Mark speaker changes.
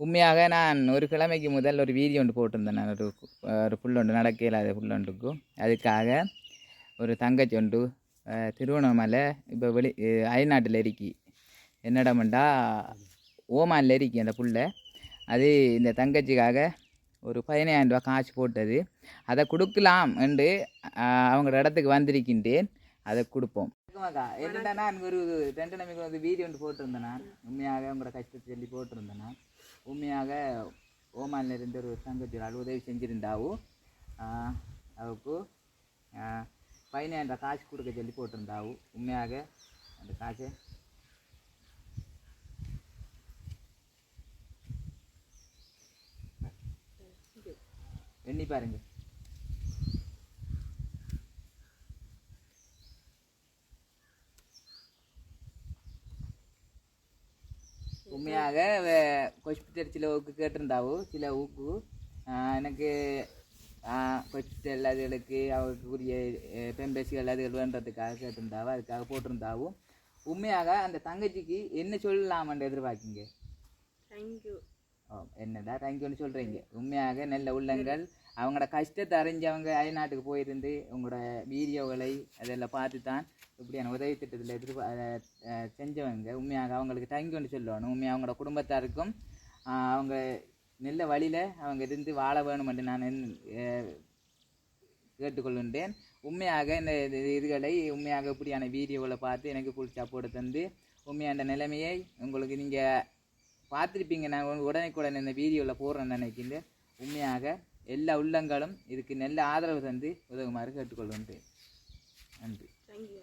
Speaker 1: உண்மையாக நான் ஒரு கிழமைக்கு முதல் ஒரு வீடியோ ஒன்று போட்டிருந்தேன் நான். ஒரு ஒரு புல் ஒன்று நடக்க இல்லாத புல் அதுக்காக ஒரு தங்கச்சி ஒன்று திருவண்ணாமலை இப்போ வெளி அயல்நாட்டில் இருக்கி என்னடமெண்டா ஓமானில் இருக்கி அந்த புள்ள அது இந்த தங்கச்சிக்காக ஒரு பதினாயிரம் ரூபா காசு போட்டது. அதை கொடுக்கலாம் என்று அவங்களோட இடத்துக்கு வந்திருக்கின்றேன். அதை கொடுப்போம். என்னடா நான் ஒரு ரெண்டு நம்பிக்கை வந்து வீடியோ ஒன்று போட்டிருந்தேன்? நான் உண்மையாக உங்களோட கஷ்டத்தை சொல்லி போட்டிருந்தேன்? நான் உண்மையாக ஓமானில் இருந்து ஒரு தங்கச்சி ஆள் உதவி செஞ்சுருந்தாவோ அவருக்கு பதினாயிரம் காசு கொடுக்க சொல்லி போட்டிருந்தாவு உண்மையாக அந்த காசு? எண்ணி பாருங்க. உண்மையாக ஹாஸ்பிட்டல் சில ஊக்கு கேட்டிருந்தாவோ? சில ஊக்கு. எனக்கு ஹாஸ்பிட்டல் அதுகளுக்கு அவருக்குரிய பெம்பேசிகள் அதுகள் வேண்டதுக்காக கேட்டிருந்தாவோ அதுக்காக போட்டிருந்தாவோ. உண்மையாக அந்த தங்கச்சிக்கு என்ன சொல்லலாமன்ற எதிர்பார்க்கிங்க?
Speaker 2: தேங்க்யூ
Speaker 1: என்னடா தேங்க்யூன்னு சொல்கிறீங்க உண்மையாக நல்ல உள்ளங்கள். அவங்களோட கஷ்டத்தை அறிஞ்சவங்க அயல்நாட்டுக்கு போயிருந்து உங்களோட வீடியோகளை அதெல்லாம் பார்த்து தான் இப்படியான உதவி திட்டத்தில் எதிர்பா செஞ்சவங்க உண்மையாக அவங்களுக்கு தேங்க்யூன்னு சொல்லணும். உண்மையாக அவங்களோட குடும்பத்தாருக்கும் அவங்க நல்ல வழியில் அவங்க இருந்து வாழ வேணும் என்று நான் கேட்டுக்கொள்கின்றேன். உண்மையாக இந்த இது- இதுகளை உண்மையாக இப்படியான வீடியோகளை பார்த்து எனக்கு ஃபுல் சப்போர்ட் தந்து உண்மையாக நிலைமையை உங்களுக்கு நீங்கள் பார்த்துருப்பீங்க. நான் உடனுக்குடன் இந்த வீடியோவில் போடுறேன் நினைக்கின்றேன் உண்மையாக எல்லா உள்ளங்களும் இதுக்கு நல்ல ஆதரவு தந்து உதவுமாறு கேட்டுக்கொள்கின்றேன். நன்றி.
Speaker 2: தேங்க்யூ